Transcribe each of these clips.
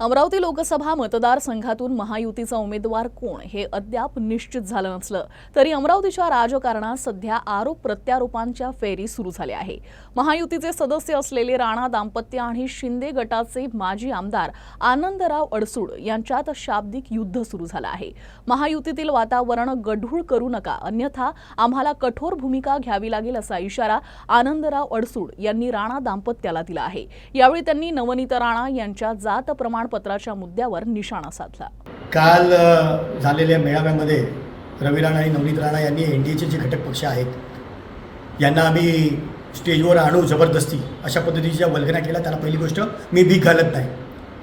अमरावती लोकसभा मतदारसंघातून महायुतीचा उमेदवार कोण हे अद्याप निश्चित झालं नसलं तरी अमरावतीच्या राजकारणात सध्या आरोप प्रत्यारोपांच्या फेरी सुरू झाल्या आहे. महायुतीचे सदस्य असलेले राणा दाम्पत्य आणि शिंदे गटाचे माजी आमदार आनंदराव अडसूड यांच्यात शाब्दिक युद्ध सुरू झालं आहे. महायुतीतील वातावरण गढूळ करू नका अन्यथा आम्हाला कठोर भूमिका घ्यावी लागेल असा इशारा आनंदराव अडसूड यांनी राणा दाम्पत्याला दिला आहे. यावेळी त्यांनी नवनीत राणा यांच्या जात प्रमाण प्रमाणपत्राच्या मुद्द्यावर निशाणा साधला. काल झालेल्या मेळाव्यामध्ये रवी राणा आणि नवनीत राणा यांनी एन डी एचे जे घटक पक्ष आहेत यांना आम्ही स्टेजवर आणू जबरदस्ती अशा पद्धतीच्या वल्गना केल्या त्याला पहिली गोष्ट मी भीक घालत नाही.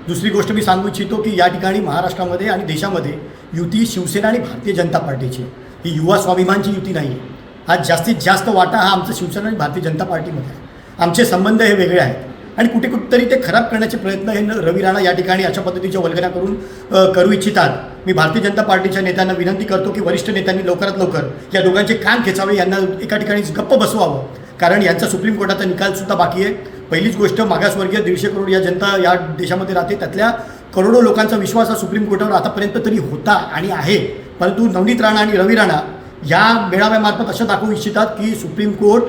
दुसरी गोष्ट मी सांगू इच्छितो की या ठिकाणी महाराष्ट्रामध्ये आणि देशामध्ये युती शिवसेना आणि भारतीय जनता पार्टीची ही युवा स्वाभिमानची युती नाही आहे. आज जास्तीत जास्त वाटा हा आमचा शिवसेना आणि भारतीय जनता पार्टीमध्ये आहे. आमचे संबंध हे वेगळे आहेत. आणि कुठे कुठेतरी ते खराब करण्याचे प्रयत्न हे रवी राणा या ठिकाणी अशा पद्धतीच्या वल्गना करून करू इच्छितात. मी भारतीय जनता पार्टीच्या नेत्यांना विनंती करतो की वरिष्ठ नेत्यांनी लवकरात लवकर या दोघांचे कान खेचावे यांना एका ठिकाणी गप्प बसवावं. कारण यांचा सुप्रीम कोर्टाचा निकालसुद्धा बाकी आहे. पहिलीच गोष्ट मागासवर्गीय दीडशे करोड या जनता या देशामध्ये राहते. त्यातल्या करोडो लोकांचा विश्वास हा सुप्रीम कोर्टावर आतापर्यंत तरी होता आणि आहे. परंतु नवनीत राणा आणि रवी राणा या मेळाव्यामार्फत असं दाखवू इच्छितात की सुप्रीम कोर्ट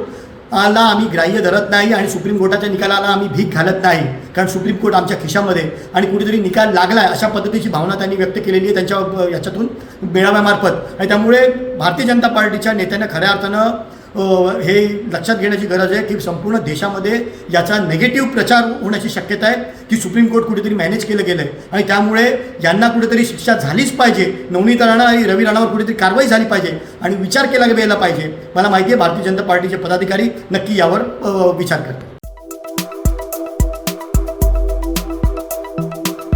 ला आम्ही ग्राह्य धरत नाही आणि सुप्रीम कोर्टाच्या निकालाला आम्ही भीक घालत नाही. कारण सुप्रीम कोर्ट आमच्या खिशामध्ये आणि कुठेतरी निकाल लागला आहे अशा पद्धतीची भावना त्यांनी व्यक्त केलेली आहे त्यांच्या याच्यातून मेळाव्यामार्फत. आणि त्यामुळे भारतीय जनता पार्टीच्या नेत्यांना खऱ्या अर्थानं हे लक्षात घेण्याची गरज आहे की संपूर्ण देशामध्ये याचा नेगेटिव्ह प्रचार होण्याची शक्यता आहे. की सुप्रीम कोर्ट कुठेतरी मॅनेज केलं गेलं आहे आणि त्यामुळे यांना कुठेतरी शिक्षा झालीच पाहिजे. नवनीत राणा आणि रवी राणावर कुठेतरी कारवाई झाली पाहिजे. आणि विचार केला गेला पाहिजे. मला माहिती आहे भारतीय जनता पार्टीचे पदाधिकारी नक्की यावर विचार करतात